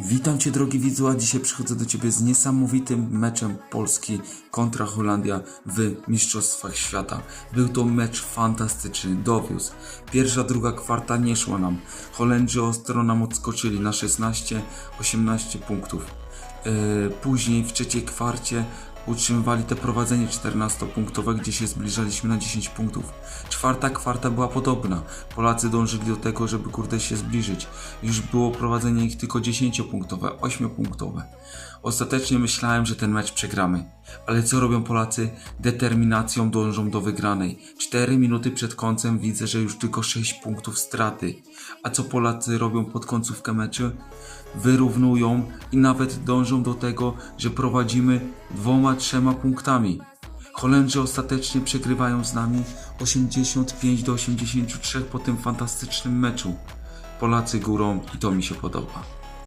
Witam Cię drogi widzu, a dzisiaj przychodzę do Ciebie z niesamowitym meczem Polski kontra Holandia w Mistrzostwach Świata. Był to mecz fantastyczny, dowiózł. Pierwsza, druga kwarta nie szła nam. Holendrzy ostro nam odskoczyli na 16-18 punktów. Yy, później w trzeciej kwarcie utrzymywali te prowadzenie 14-punktowe, gdzie się zbliżaliśmy na 10 punktów. Czwarta kwarta była podobna. Polacy dążyli do tego, żeby kurde się zbliżyć. Już było prowadzenie ich tylko 10-punktowe, 8-punktowe. Ostatecznie myślałem, że ten mecz przegramy. Ale co robią Polacy? Determinacją dążą do wygranej. 4 minuty przed końcem widzę, że już tylko 6 punktów straty. A co Polacy robią pod końcówkę meczu? Wyrównują i nawet dążą do tego, że prowadzimy dwoma, trzema punktami. Holendrzy ostatecznie przegrywają z nami 85 do 83 po tym fantastycznym meczu. Polacy górą i to mi się podoba.